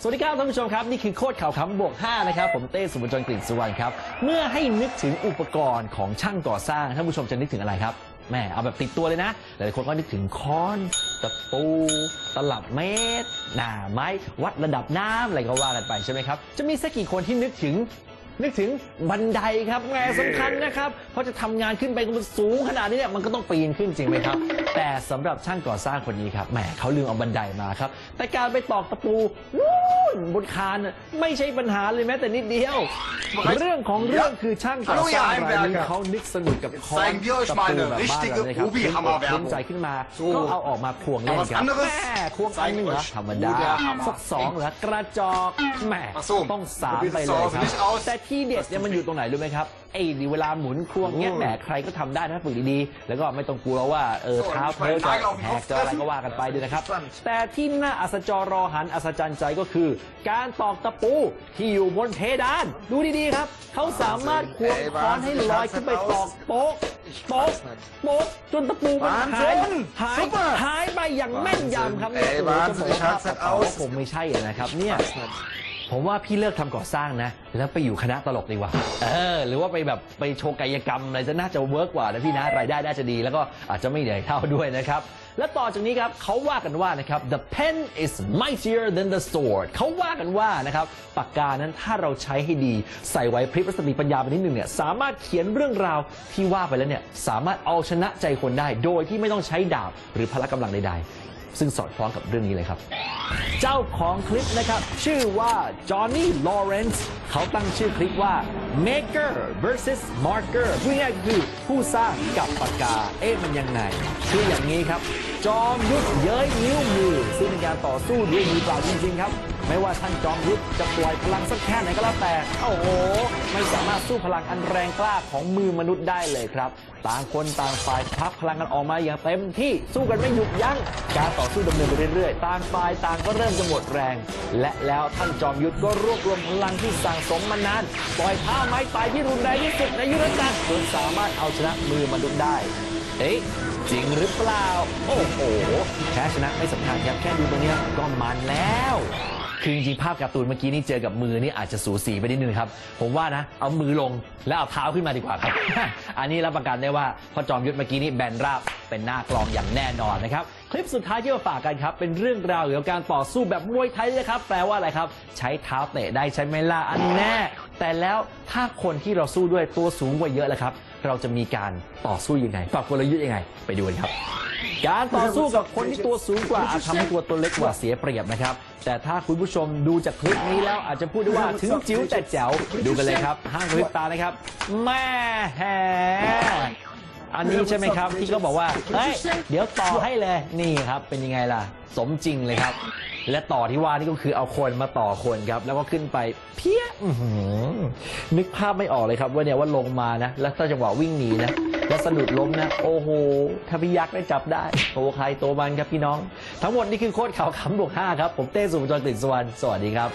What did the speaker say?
สวัสดีครับท่านผู้ชมครับ นี่คือโคตรข่าวคำบวก 5 นะครับ ผมเต้สุวรรณจนกลิ่นสุวรรณครับ เมื่อให้นึกถึงอุปกรณ์ของช่างก่อสร้างท่านผู้ชมจะนึกถึงอะไรครับแม่เอาแบบติดตัวเลยนะ หลายคนก็นึกถึงค้อนตะปู ตลับเมตรหน้าไม้ วัดระดับน้ำอะไรก็ว่ากันไปใช่ไหมครับ จะมีสักกี่คนที่นึกถึง นึกถึงบันไดครับแหมสำคัญนะครับ เพราะจะทำงานขึ้นไปมันสูงขนาดนี้เนี่ยมันก็ต้องปีนขึ้นจริงไหมครับ แต่สำหรับช่างก่อสร้างคนนี้ครับแหมเขาลืมเอาบันไดมาครับ แต่การไปตอกตะปูนู่นบนคานน่ะไม่ใช่ปัญหาเลยแม้แต่นิดเดียว เรื่องของเรื่องคือช่างก่อสร้างรายนี้เขานึกสนุกกับค้อน Zeigen wir euch ตะ mal ปู eine แบบบ้านเรา richtige เลยครับ Probi-Hammer-Werbung ภูมิใจขึ้นมา So ก็เอาออกมาควงเล่น Aber was ครับ anderes แม่ควงอันหนึ่งเหรอ Zeig euch ธรรมดา wo der Hammer สักสองเหรอกระจอกแหม Ach so ต้องสาม Probiert ไป es เล zu ย Hause ครับ nicht aus แต่ที่เด็ดเนี่ยมันอยู่ตรงไหนรู้ไหมครับไอ้นี่เวลาหมุนควงเงี้ยแหมใครก็ทำได้นะฝึกดีๆแล้วก็ไม่ต้องกลัวว่าเออส่วนเท้าเพ้อจะไปไล่เอาแหกจะอะไรก็ว่ากันไปด้วยนะครับ Stand แต่ที่น่าอัศจรรอหันอัศจรรย์ใจก็คือ การตอกตะปูที่อยู่บนเพดาน ดูดีๆครับ เขาสามารถควงค้อนให้ลอยขึ้นไปตอกโป๊กโป๊กโป๊กจนตะปูมันหาย Wahnsinn หาย Super หายไปอย่างแม่นยำครับเนี่ย Ey, โอ้โหจะบอก Wahnsinn, ว่า ich hab's nicht เปล่า aus ก็คงไม่ใช่อะนะครับเนี่ย ผมว่าพี่เลิกทำก่อสร้างนะ แล้วไปอยู่คณะตลกดีกว่า เออ หรือว่าไปแบบไปโชว์กายกรรมอะไรจะน่าจะเวิร์กกว่านะพี่นะรายได้น่าจะดี แล้วก็อาจจะไม่เหนื่อยเท่าด้วยนะครับ และต่อจากนี้ครับเขาว่ากันว่านะครับ the pen is mightier than the sword เขาว่ากันว่านะครับปากกานั้นถ้าเราใช้ให้ดี ใส่ไว้พริบและสติปัญญาไปนิดหนึ่งเนี่ยสามารถเขียนเรื่องราวที่ว่าไปแล้วเนี่ยสามารถเอาชนะใจคนได้ โดยที่ไม่ต้องใช้ดาบหรือพละกำลังใดๆ ซึ่งสอดคล้องกับเรื่องนี้เลยครับ เจ้าของคลิปนะครับ ชื่อว่าจอห์นนี่ลอเรนซ์เขาตั้งชื่อคลิปว่า Maker versus Marker พูดง่ายคือผู้สร้างกับปากกา เอ๊ะมันยังไง คืออย่างนี้ครับ จอมยุทธเย้ยนิ้วมือซึ่งเป็นการต่อสู้ด้วยมือเปล่าจริงๆครับ ไม่ว่าท่านจอมยุทธจะปล่อยพลังสักแค่ไหนก็แล้วแต่ โอ้โห ไม่สามารถสู้พลังอันแรงกล้าของมือมนุษย์ได้เลยครับ ต่างคนต่างฝ่ายพักพลังกันออกมาอย่างเต็มที่สู้กันไม่หยุดยัง้ง การต่อสู้ดำเนินไปเรื่อยๆ ต่างฝ่ายต่างก็เริ่มจะหมดแรง และแล้วท่านจอมยุทธก็รวบรวมพลังที่สั่งสมมานานปล่อยท่าไม้ตายที่รุนแรงที่สุดในยุทธจักรจนสามารถเอาชนะมือมนุษย์ได้ เอ๊ะจริงหรือเปล่า โอ้โห แพ้ชนะไม่สำคัญครับ แค่ดูตรงนี้ก็มันแล้ว คือจริงๆภาพการ์ตูนเมื่อกี้นี่เจอกับมือนี่อาจจะสูสีไปนิดนึงครับ ผมว่านะ เอามือลงแล้วเอาเท้าขึ้นมาดีกว่าครับ อันนี้รับประกันได้ว่าพอจอมยุทธเมื่อกี้นี่แบนราบเป็นหน้ากลองอย่างแน่นอนนะครับ คลิปสุดท้ายที่มาฝากกันครับ เป็นเรื่องราวเกี่ยวกับการต่อสู้แบบมวยไทยเลยครับ แปลว่าอะไรครับ ใช้เท้าเตะได้ใช้ไหมล่ะอันแน่ แต่แล้วถ้าคนที่เราสู้ด้วยตัวสูงกว่าเยอะแล้วครับ เราจะมีการต่อสู้ยังไงปรับกลยุทธ์ยังไง ไปดูกันครับ การต่อสู้กับคนที่ตัวสูงกว่าอาจทำให้ตัวตัวเล็กกว่าเสียเปรียบนะครับ แต่ถ้าคุณผู้ชมดูจากคลิปนี้แล้วอาจจะพูดได้ว่าถึงจิ๋วแต่แจ๋วดูกันเลยครับห้างกระพริบตานะครับแม่แห่อันนี้ใช่ไหมครับที่เขาบอกว่าเฮ้ยเดี๋ยวต่อให้เลยนี่ครับเป็นยังไงล่ะ สมจริงเลยครับ และต่อที่ว่านี่ก็คือเอาคนมาต่อคนครับ แล้วก็ขึ้นไปเพี้ยอื้อหือนึกภาพไม่ออกเลยครับว่าเนี่ยว่าลงมานะ แล้วถ้าจังหวะวิ่งหนีนะ แล้วสะดุดล้มนะ โอ้โหถ้าพี่ยักษ์ได้จับได้โตใครโตมันครับพี่น้อง ทั้งหมดนี่คือโคตรข่าวขำบวก5ครับ ผมเต้สุภจรกลิ่นสวรรณสวัสดีครับ